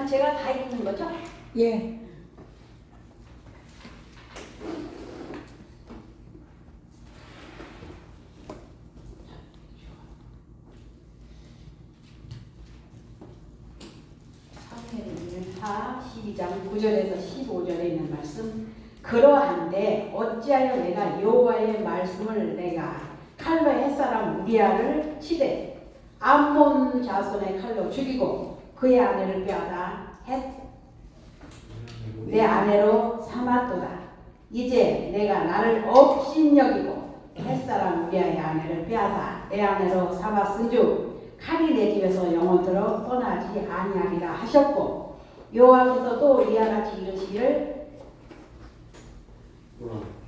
그냥 제가 다 읽는 거죠? 예. 12장 9절에서 15절에 있는 말씀 그러한데 어찌하여 내가 여호와의 말씀을 내가 칼로 햇사람 우리아를 치되 암몬 자손의 칼로 죽이고 그의 아내를 빼앗아 햇내 아내로 삼았도다. 이제 내가 나를 업신여기고 햇사람 우리아의 아내를 빼앗아 내 아내로 삼았은즉 칼이 내 집에서 영원토록 떠나지 아니하리라 하셨고 여호와께서도 이와 같이 이르시기를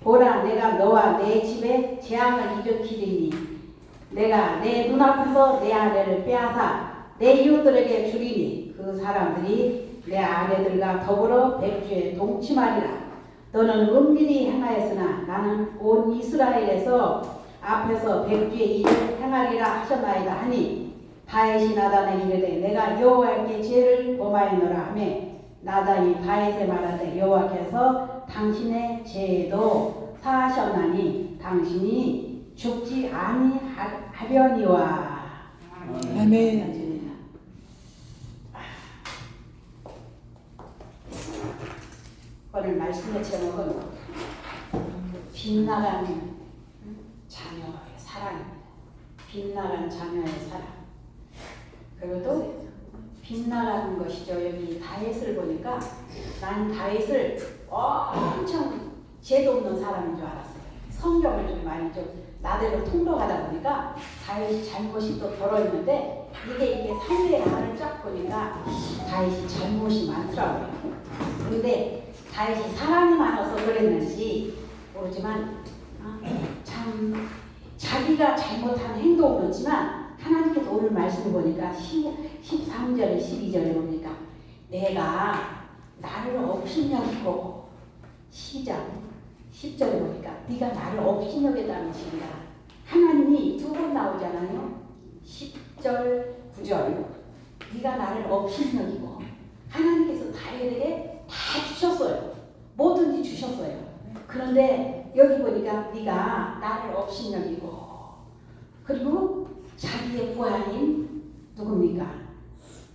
보라 내가 너와 내 집에 재앙을 일으키리니 내가 내 눈앞에서 내 아내를 빼앗아 내 이웃들에게 주리니 그 사람들이 내 아내들과 더불어 백주에 동침하리라. 너는 은밀히 행하였으나 나는 온 이스라엘에서 앞에서 백주의 일을 행하리라 하셨나이다 하니 다윗이 나단에 이르되 내가 여호와께 죄를 범하였노라 하매 나단이 다윗에 말하되 여호와께서 당신의 죄도 사하셨나니 당신이 죽지 아니하려니와. 아멘. 오늘 말씀의 제목은 빛나간 자녀의 사랑입니다. 빛나간 자녀의 사랑. 그리고 또 빛나가는 것이죠. 여기 다윗을 보니까 난 다윗을 엄청 죄도 없는 사람인 줄 알았어요. 성경을 좀 많이 좀 나대로 통독하다 보니까 다윗이 잘못이 또 들어있는데 이게 이게 삶의 안을 쫙 보니까 다윗이 잘못이 많더라고요. 근데 다윗이 사랑이 많아서 그랬는지 모르지만 아, 참 자기가 잘못한 행동은 없지만 하나님께서 오늘 말씀을 보니까 13절에 12절에 보니까? 내가 나를 업신여기고 시작. 10절에 보니까? 네가 나를 업신여겼다는 뜻입니다. 하나님이 두 번 나오잖아요. 10절 9절. 네가 나를 업신여기고 하나님께서 다윗에게 다 주셨어요. 뭐든지 주셨어요. 그런데 여기 보니까 네가 나를 업신여기고 그리고 자기의 부하인 누굽니까?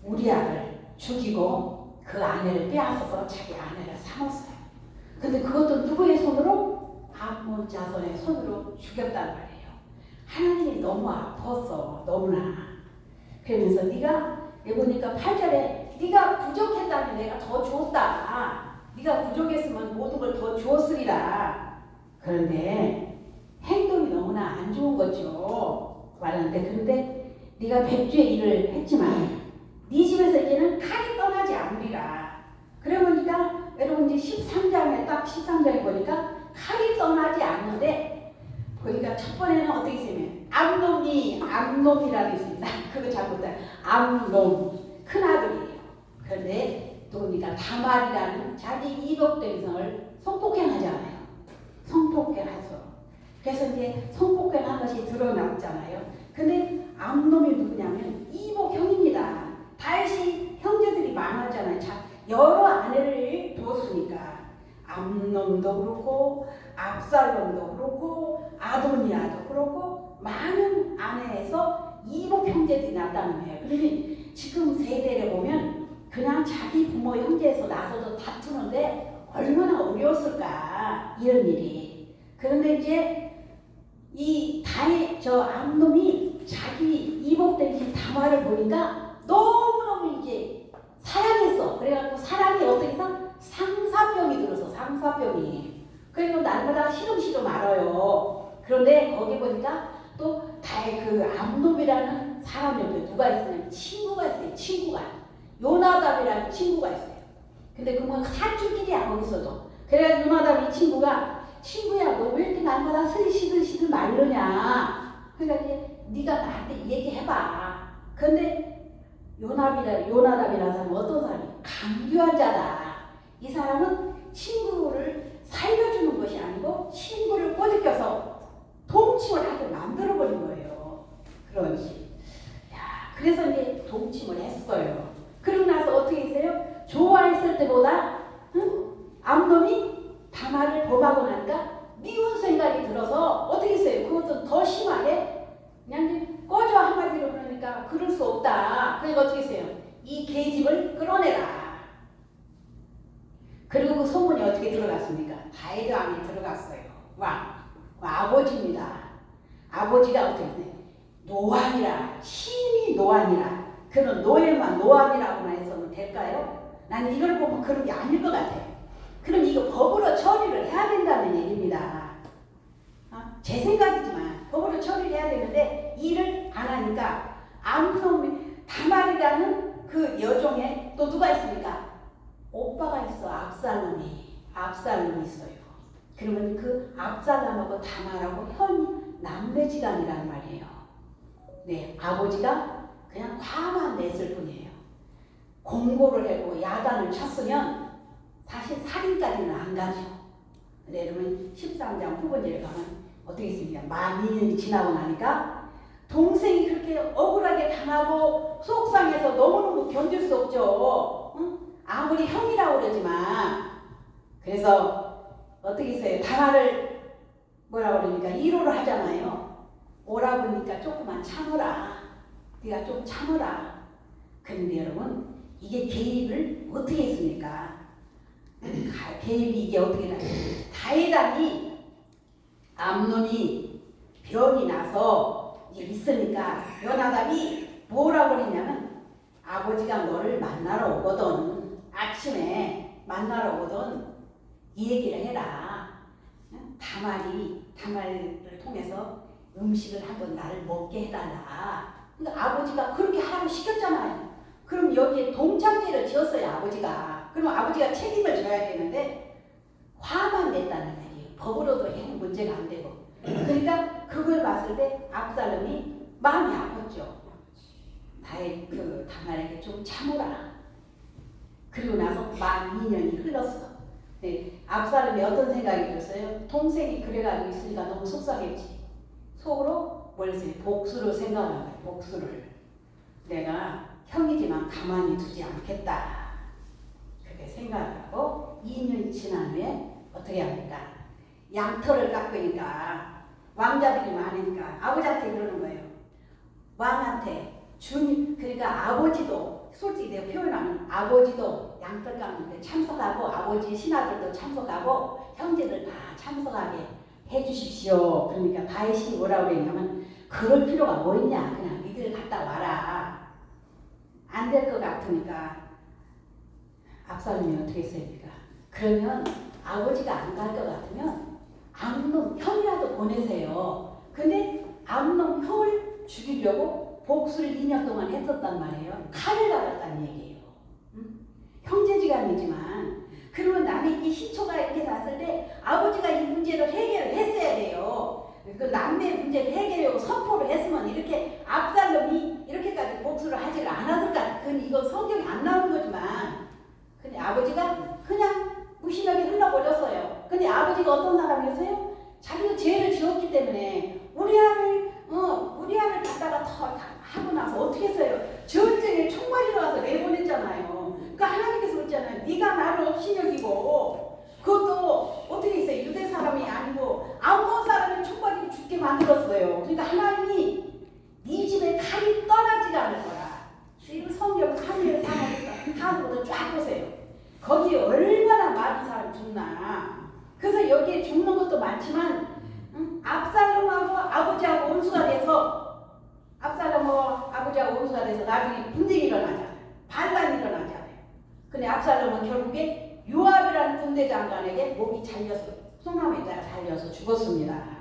우리 아를 죽이고 그 아내를 빼앗아서 자기 아내를 삼았어요. 근데 그것도 누구의 손으로? 암몬 자손의 손으로 죽였단 말이에요. 하나님이 너무 아팠어. 너무나. 그러면서 네가 보니까 8절에 네가 부족했다면 내가 더 줬다. 네가 부족했으면 모든 걸 더 주었으리라. 그런데 행동이 너무나 안 좋은 거죠. 말하는데 그런데 네가 백주의 일을 했지만 네 집에서 이제는 칼이 떠나지 않으리라. 그래 보니까 여러분 이제 13장에 딱 13장에 보니까 칼이 떠나지 않는데 보니까 첫 번에는 어떻게 있으면 암놈이 암놈이라고 있습니다. 그거 잘못다 암놈 큰 아들이에요. 그런데 또 보니까 다말이라는 자기 이복된 성을 성폭행하잖아요. 성폭행해서 그래서 이제 성폭행한 것이 드러났잖아요. 근데 암놈이 누구냐면 이복형입니다. 다윗이 형제들이 많았잖아요. 자, 여러 아내를 두었으니까 암놈도 그렇고 압살롬도 그렇고 아도니아도 그렇고 많은 아내에서 이복 형제들이 났다는 거예요. 그러니 지금 세대를 보면 그냥 자기 부모 형제에서 나서도 다투는데 얼마나 어려웠을까 이런 일이. 그런데 이제 이 다이 저 암놈이 자기 이복된 다말을 보니까 너무너무 이제 사랑했어. 그래갖고 사랑이 어떻게 해서 상사병이 들어서 상사병이. 그리고 날마다 시름시름 알아요. 그런데 거기 보니까 또 다의 그 암놈이라는 사람 옆에 누가 있으면 친구가 있어요. 친구가. 요나답이라는 친구가 있어요. 근데 그건 사주길이야 거기서도. 그래가 요나답 이 친구가 친구야 너 왜 이렇게 날마다 슬시들시들 말르냐. 그러니까 네가 나한테 얘기해봐. 근데 요나비라 요나답이라는 사람은 어떤 사람이 강교한 자다. 이 사람은 친구를 살려주는 것이 아니고 친구를 꼬집겨서 동침을 하게 만들어 버린 거예요. 그런지. 야, 그래서 이제 동침을 했어요. 그러고 나서 어떻게 했어요? 좋아했을 때보다 응? 암놈이 다마를 범하고 나니까 미운 생각 압살롬이 압살롬이 있어요. 그러면 그 압살롬하고 다말하고 현 남매지간이란 말이에요. 네 아버지가 그냥 화만 냈을 뿐이에요. 공고를 하고 야단을 쳤으면 사실 살인까지는 안 가죠. 네, 그러면 13장 후번째를 가면 어떻게 있습니까? 만 2년이 지나고 나니까 동생이 그렇게 억울하게 당하고 속상해서 너무너무 견딜 수 없죠. 응? 아무리 형이라고 그러지만 그래서 어떻게 있어요? 다말을 뭐라 그러니까 1호를 하잖아요. 오라 보니까 조금만 참으라. 네가 좀 참으라. 그런데 여러분 이게 개입을 어떻게 했습니까? 가- 개입이 이게 어떻게 나요? 다이단이 암논이 병이 나서 이제 있으니까 연하답이 뭐라고 했냐면 아버지가 너를 만나러 오거든 아침에 만나러 오거든 이 얘기를 해라 응? 다말이 다말을 통해서 음식을 한번 나를 먹게 해달라 근데 아버지가 그렇게 하라고 시켰잖아요 그럼 여기에 동창죄를 지었어요 아버지가 그럼 아버지가 책임을 져야 되는데 화만 냈다는 얘기예요 법으로도 행 문제가 안 되고 그러니까 그걸 봤을 때 압살롬이 마음이 아팠죠. 나의 그 다말에게 좀 참으라. 그리고 나서 만 2년이 흘렀어. 네, 압살롬이 어떤 생각이 들었어요? 동생이 그래가지고 있으니까 너무 속상했지. 속으로 뭘 했어요? 복수를 생각한 거예요. 복수를. 내가 형이지만 가만히 두지 않겠다. 그렇게 생각을 하고 2년이 지난 후에 어떻게 합니까? 양털을 깎으니까 왕자들이 많으니까 아버지한테 그러는 거예요. 왕한테 준 그러니까 아버지도 솔직히 내가 표현하면 아버지도 양털 깎는데 참석하고 아버지 신하들도 참석하고 형제들 다 참석하게 해주십시오. 그러니까 다윗이 뭐라고 그랬냐면 그럴 필요가 뭐 있냐 그냥 니들 갔다 와라. 안 될 것 같으니까 압살롬이 어떻게 했습니까? 그러면 아버지가 안 갈 것 같으면 암놈 형이라도 보내세요. 근데 암놈 형을 죽이려고 복수를 2년 동안 했었단 말이에요. 칼을 갈았다는 얘기예요. 응? 형제지간이지만 그러면 나는 이 시초가 이렇게 났을 때 아버지가 이 문제를 해결을 했어야 돼요. 그 남매 문제를 해결하고 선포를 했으면 이렇게 압살롬이 이렇게까지 복수를 하지를 않았을 까? 그건 이거 성경에 안 나오는 거지만 근데 아버지가 그냥 무심하게 흘러버렸어요. 근데 아버지가 어떤 사람이었어요? 자기가 죄를 지었기 때문에 우리 아들, 어, 우리 아들 갖다가 더 하고 나서 어떻게 했어요? 전쟁에 총괄이로 가서 내보냈잖아요. 그러니까 하나님께서 그랬잖아요. 네가 나를 없이 여기고 그것도 어떻게 했어요? 유대 사람이 아니고 아무 사람이 총괄이로 죽게 만들었어요. 그러니까 하나님이 네 집에 칼이 떠나지가 않을 거라. 지금 성경 3일 4일 하늘부터 쫙 보세요. 거기 얼마나 많은 사람 죽나. 그래서 여기에 죽는 것도 많지만 응? 압살롬하고 아버지하고 원수가 돼서 압살롬하고 아버지하고 원수가 돼서 나중에 분쟁이 일어나잖아요. 반란이 일어나잖아요. 근데 압살롬은 결국에 요압이라는 군대 장관에게 목이 잘려서 소나무에다가 잘려서 죽었습니다.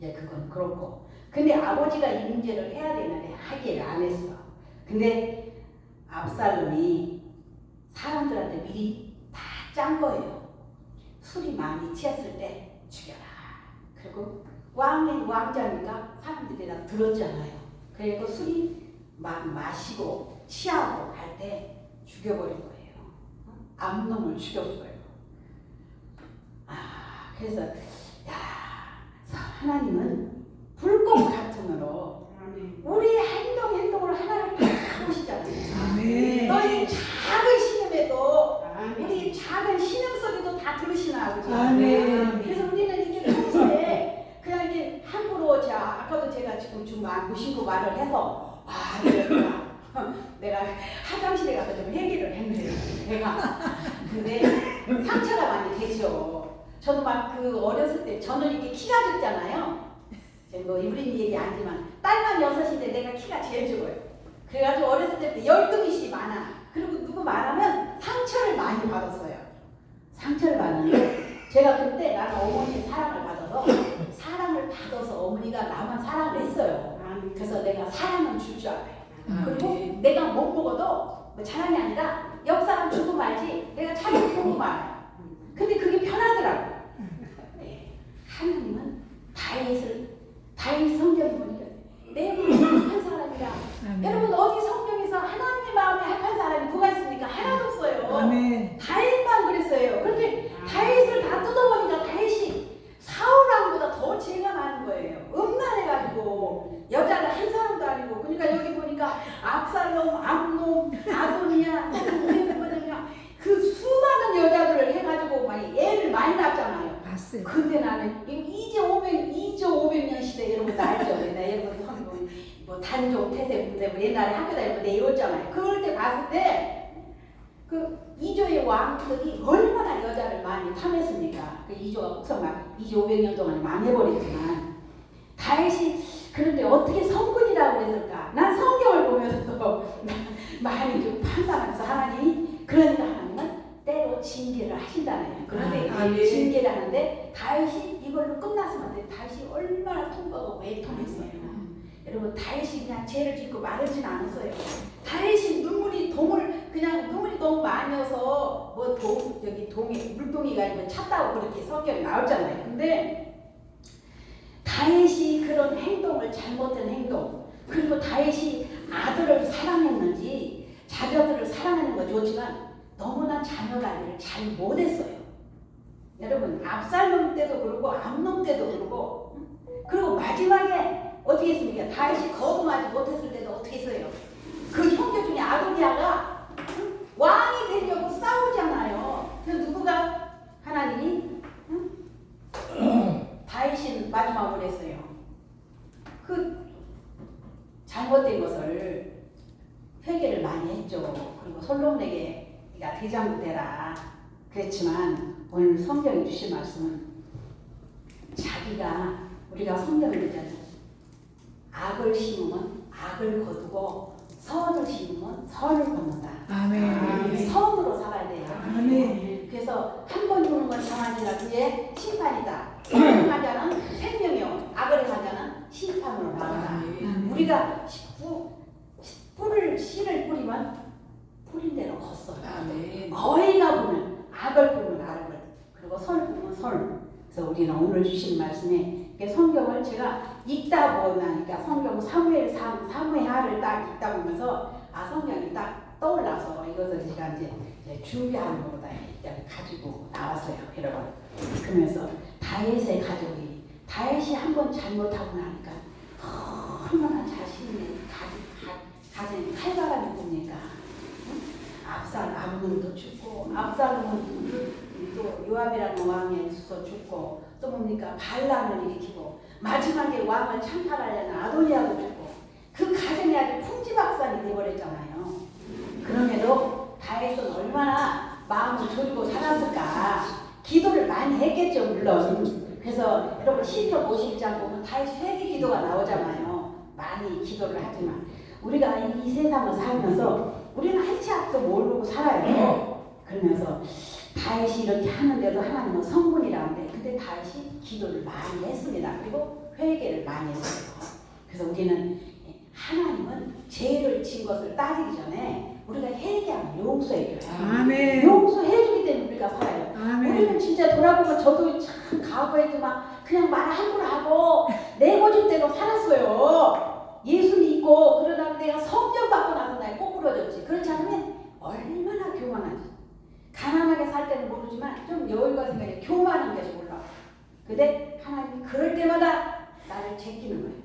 네, 그건 그렇고. 근데 아버지가 이 문제를 해야 되는데 하기를 안 했어. 근데 압살롬이 사람들한테 미리 다 짠 거예요. 술이 많이 취했을 때 죽여라. 그리고 왕이 왕자니까 사람들이 다 들었잖아요. 그리고 술이 막 마시고 취하고 할때 죽여버린 거예요. 어? 암놈을 죽였어요. 아, 그래서 야 하나님은 불꽃 같으므로 우리 행동 행동을 하나를 다 보시잖아요. 너희 작은 신음에도. 우리 작은 신음 소리도 다 들으시나. 아멘. 그래서 그냥 자 아까도 제가 지금 좀안 무심코 말을 해서 아 이랬구나 내가 화장실에 가서 좀 회개를 했는데 내가 근데 상처가 많이 되죠. 저도 막 그 어렸을 때 저는 이렇게 키가 작잖아요. 뭐 우리 얘기 아니지만 딸만 여섯인데 내가 키가 제일 적어요. 그래가지고 어렸을 때부터 열등의식이 많아. 그리고 누구 말하면 상처를 많이 받았어요. 상처를 받는데 제가 그때 나는 어머니의 사랑을 받아서 사랑을 받아서 어머니가 나만 사랑을 했어요. 그래서 내가 사랑은 줄줄 알아요. 그리고 내가 못 먹어도 뭐 자랑이 아니라 옆 사람 주고 말지 내가 자기 보고 말아요. 근데 그게 편하더라고. 네. 하나님은 다윗을 다윗 성경 보니까 내 마음에 합한 사람이라. 500년지 500년 동안 망해버리지만 다윗이 그런데 어떻게 성군이라고 그랬을까? 난 성경을 보면서 많이 좀 판단하면서 하나님 그러니까 하나님은 때로 징계를 하신다네요. 그런데 아, 아, 징계를 하는데 다윗이 이걸로 끝났으면 다윗이 얼마나 통과가 왜 통했어요? 여러분 다윗이 그냥 죄를 짓고 마르진 않았어요. 다윗이 눈물이 동을 그냥 눈물이 너무 많이어서 뭐 동 여기 동이 물동이가 아니고 찼다고 그렇게 성경에 나오잖아요. 근데 다윗이 그런 행동을 잘못된 행동 그리고 다윗이 아들을 사랑했는지 자녀들을 사랑하는 거 좋지만 너무나 자녀 관리를 잘 못했어요. 여러분 압살롬 때도 그렇고 암놈 때도 그렇고 그리고 마지막에 어떻게 했습니까? 다윗이 거듭하지 못했을 때도 어떻게 했어요? 그 형제 중에 아도니아가 왕이 되려고 싸우잖아요. 그래서 누구가 하나님이 응? 다윗이 마지막으로 했어요. 그 잘못된 것을 회개를 많이 했죠. 그리고 솔로몬에게 네가 대장부 되라. 그랬지만 오늘 성경이 주신 말씀은 자기가 우리가 성경을 읽잖아요. 악을 심으면 악을 거두고 선을 심으면 선을 거둔다. 아멘. 선으로 살아야 돼요. 아멘. 그래서 한번 주는 건 장하니라 그게 심판이다. 선을 자는 생명이요. 악을 한 자는 심판으로 나온다. 우리가 뿌, 뿌를 씨를 뿌리면 뿌린 대로 걷어요. 어이가 보면 악을 보면 악을 그리고 선을 보면 선을 그래서 우리는 오늘 주신 말씀에 성경을 제가 읽다 보니까 성경 사무엘 3, 사무엘하를 딱 읽다 보면서 아 성경이 딱 떠올라서 이것을 제가 이제, 준비하는 것보다 일단 가지고 나왔어요 여러분. 그러면서 다윗의 가족이 다윗이 한 번 잘못하고 나니까 얼마나 자신의 가, 가정이 칼바람이 붑니까 압살 아므도 죽고 압살은 또 요압이라는 왕의 수도 죽고 또 뭡니까? 반란을 일으키고 마지막에 왕을 창탈하려는 아도니아도 죽고 그 가정이 아주 풍지박산이 돼버렸잖아요. 그럼에도 다윗은 얼마나 마음을 졸이고 살았을까 기도를 많이 했겠죠 물론 그래서 여러분 시편 51장 보면 다윗 회개 기도가 나오잖아요 많이 기도를 하지만 우리가 이 세상을 살면서 우리는 한치 앞도 모르고 살아요. 그러면서 다윗이 이렇게 하는데도 하나님은 성분이라는데 근데 다윗이 기도를 많이 했습니다. 그리고 회개를 많이 했어요. 그래서 우리는 하나님은 죄를 진 것을 따지기 전에 우리가 회개하면 용서해줘요. 아멘. 용서해주기 때문에 우리가 살아요. 아멘. 우리는 진짜 돌아보면 저도 참 과거에도 막 그냥 말 함부로 하고 내 고집대로 살았어요. 예수 믿고 그러다 내가 성령 받고 나서 날 꼬꾸러졌지. 그렇지 않으면 얼마나 교만하지. 가난하게 살 때는 모르지만 좀 여유가 생겨야 교만한 것이 올라. 근데 하나님이 그럴 때마다 나를 제끼는 거예요.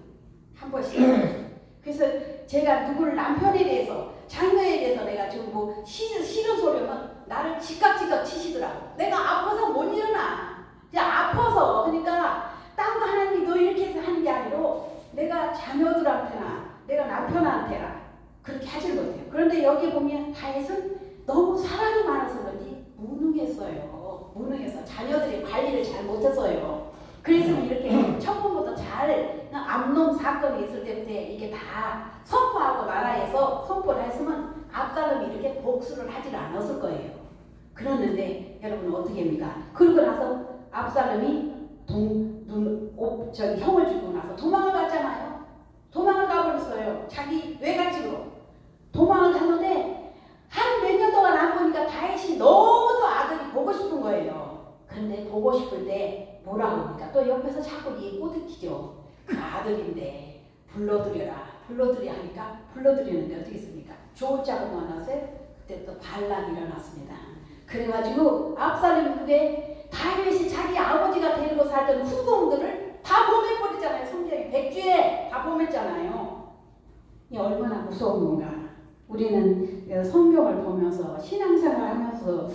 한 번씩. 그래서 제가 누구를 남편에 대해서 장녀에 대해서 내가 지금 뭐 싫은, 싫은 소리 하면 나를 지각지각 치시더라고. 내가 아파서 못 일어나. 이제 아파서 그러니까 딴거 하나님이 너 이렇게 해서 하는 게 아니고 내가 자녀들한테나 내가 남편한테나 그렇게 하질 못해요. 그런데 여기 보면 다윗은 너무 사랑이 많아서 그런지 무능했어요. 무능해서 자녀들이 관리를 잘 못했어요. 그래서 이렇게 처음부터 잘 암놈 사건이 있을 때부터 이게 다 선포하고 나라에서 선포를 했으면 압살롬이 이렇게 복수를 하질 않았을 거예요. 그랬는데 여러분 어떻게 합니까? 그러고 나서 압살롬이 동, 눈, 오, 저기 형을 죽고 나서 도망을 갔잖아요. 도망을 가버렸어요. 자기 외갓집으로. 도망을 갔는데 보니까 다윗이 너무도 아들이 보고 싶은 거예요. 그런데 보고 싶을 때 뭐라고 합니까? 또 옆에서 자꾸 이 꼬드기죠. 그 아들인데 불러드려라. 불러드려 하니까 불러드리는데 어떻게 했습니까? 좋은 자고 만났어요. 그때 또 반란이 일어났습니다. 그래가지고 압살롬 후에 다윗이 자기 아버지가 데리고 살던 후궁들을 다 보내버리잖아요. 성경이 백주에 다 보냈잖아요. 이 얼마나 무서운 건가. 우리는 그 성경을 보면서 신앙생활 하면서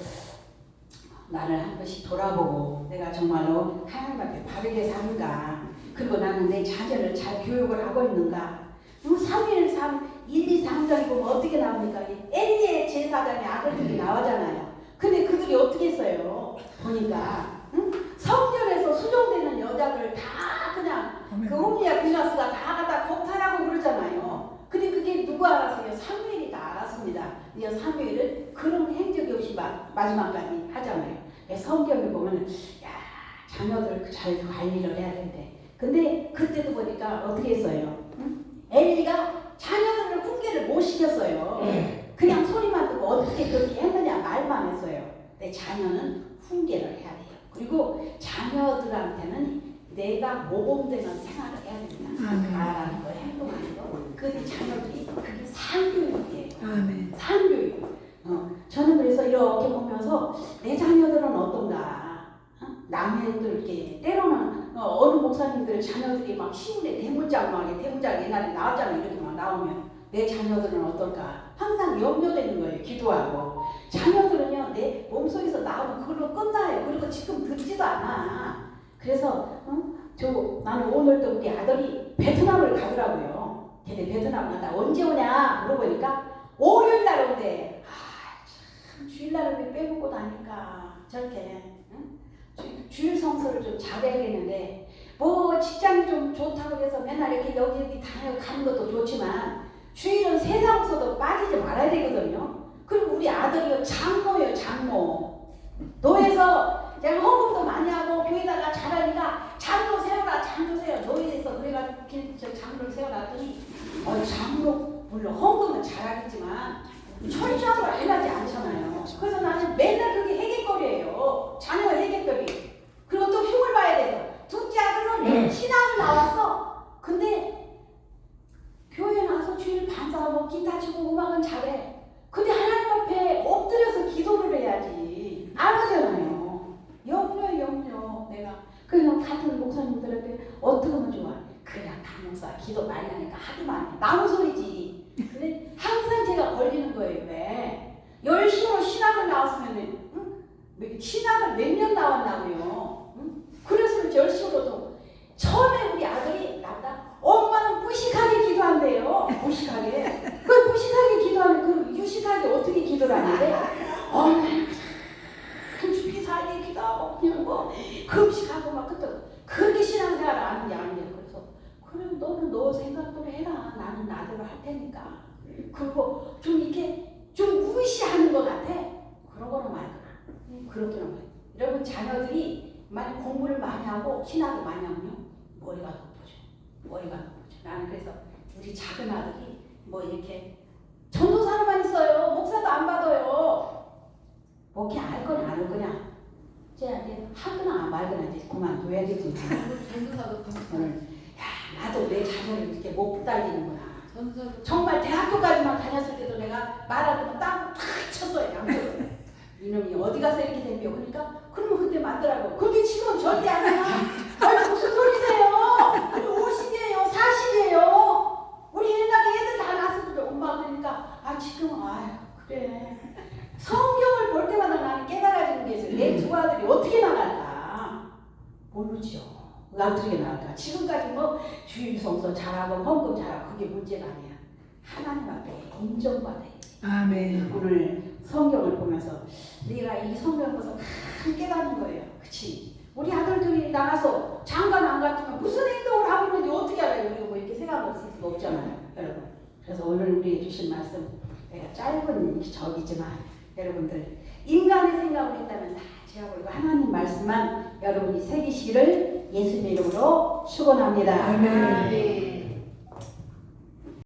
나를 한 번씩 돌아보고 내가 정말로 하나님 앞에 바르게 사는가 그리고 나는 내 자녀를 잘 교육을 하고 있는가 3일 3, 1, 2, 3장이 보면 어떻게 나옵니까? 이 엘리의 제사장의 아들들이 나오잖아요 근데 그들이 어떻게 했어요? 보니까 응? 성전에서 수종되는 여자들 다 그냥 그 홈리아 빌라스가 다 갖다 겁탈하고 그러잖아요. 근데 그게 누구 알았어요? 사무엘이 다 알았습니다. 이 사무엘은 그런 행적이 없이 마, 마지막까지 하잖아요. 성경에 보면 야 자녀들 잘 관리를 해야 된대. 근데 그때도 보니까 어떻게 했어요? 응? 엘리가 자녀들을 훈계를 못 시켰어요. 그냥 소리만 듣고 어떻게 그렇게 했느냐 말만 했어요. 내 자녀는 훈계를 해야 돼요. 그리고 자녀들한테는 내가 모범되는 생활을 해야 됩니다. 아멘. 말하는 거, 행동하는 거. 그 자녀들이 그게 산교육이에요. 아멘. 산교육. 어, 저는 그래서 이렇게 보면서 내 자녀들은 어떤가. 어? 남의들께 때로는 어, 느 목사님들 자녀들이 막 시골에 대문짝 막 대문짝 옛날에 나왔잖아요. 이렇게 막 나오면 내 자녀들은 어떨까. 항상 염려되는 거예요. 기도하고. 자녀들은요 내 몸속에서 나오면 그걸로 끝나요. 그리고 지금 듣지도 않아. 그래서 어? 저 나는 오늘도 우리 아들이 베트남을 가더라고요. 걔네 베트남 간다. 언제 오냐 물어보니까 월요일 날 온대. 아, 참 주일날을 왜 빼먹고 다니까 저렇게 응? 주, 주일 성서를 좀 잘해야겠는데 뭐 직장이 좀 좋다고 해서 맨날 이렇게 여기 여기 다녀가는 것도 좋지만 주일은 세상서도 빠지지 말아야 되거든요. 그리고 우리 아들이요 장모예요 장모. 노예서 제가 헌금도 많이 하고 교회다가 잘하니까 장로 세워라 장로 세워 노예에서 그래가지고 길- 저 장로를 세워놨더니 어 장로 물론 헌금은 잘하겠지만 철저하게 해나지 않잖아요. 그래서 나는 맨날 그게 해결거리예요. 자녀 해결거리. 그리고 또 흉을 봐야 돼서 둘째 아들은 신앙이 나왔어. 근데 교회 나와서 주일 반사하고 기타 치고 음악은 잘해. 근데 하나님 앞에 엎드려서 기도를 해야지. 안 하잖아요. 염려, 염려. 내가. 그냥 같은 목사님들한테 어떻게 하면 좋아? 그냥 담목사 기도 많이 하니까 하기만 해. 나무 소리지. 근데 항상 제가 걸리는 거예요. 왜? 열심히 신학을 나왔으면, 응? 몇- 신학을 몇 년 나왔나고요. 응? 그래서 열심히도 처음에 우리 아들이 나보다 엄마는 무식하게 기도한대요. 무식하게. 그 무식하게 기도하는 그 유식하게 어떻게 기도를 하는데 엄마는 참 죽기 살기 기도하고 그냥 뭐 금식하고 막 그때 그렇게 신앙생활을 하는 게 아니에요. 그래서 그럼 너는 너 생각대로 해라. 나대로 할 테니까. 그리고 좀 이렇게 좀 무시하는 것 같아. 그러거나 말거나. 음, 그렇게나 말. 여러분 자녀들이 만약 공부를 많이 하고 신학을 많이 하면요 머리가 높아져. 머리가 높아져. 나는 그래서 우리 작은 아들이 뭐 이렇게 전도사로만 있어요. 목사도 안 받아요. 목회 알 거냐 안할 거냐. 이제 하거나 말거나 이제 그만둬야 되지. 전도사도 야 나도 내 자녀를 이렇게 못 달리는구나. 정말 대학교까지만 다녔을 때도 내가 말하면 땀탁 쳤어요. 양쪽으로. 이놈이 어디 가서 이렇게 된겨. 그러니까 그러면 그때 맞더라고. 그게 지금은 절대 아니야. 아니 무슨 소리세요? 우리 50이에요. 40이에요. 우리 옛날에 애들 다 낳았을 때 엄마 그러니까 아 지금은 아유 그래. 성경을 볼 때마다 나는 깨달아지는 게 있어요. 내 두 아들이 어떻게 나갈까? 모르죠. 어떻게 나갈까? 지금까지 뭐 주일 성서 잘하고 헌금 잘하고 그게 문제가 아니야. 하나님 앞에 인정받아야 돼. 아멘. 오늘 성경을 보면서 네가 이 성경을 보면서 다 깨닫는 거예요. 그치? 우리 아들들이 나가서 장관 안 같으면 무슨 행동을 하고 있는지 어떻게 알아요? 우리가 뭐 이렇게 생각할 수가 없잖아요. 여러분. 그래서 오늘 우리에게 주신 말씀 내가 짧은 적이지만 여러분들 인간의 생각을 했다면 다 제어버리고 하나님 말씀만 여러분이 새기시기를 예수님 이름으로 축원합니다. 아멘. 네.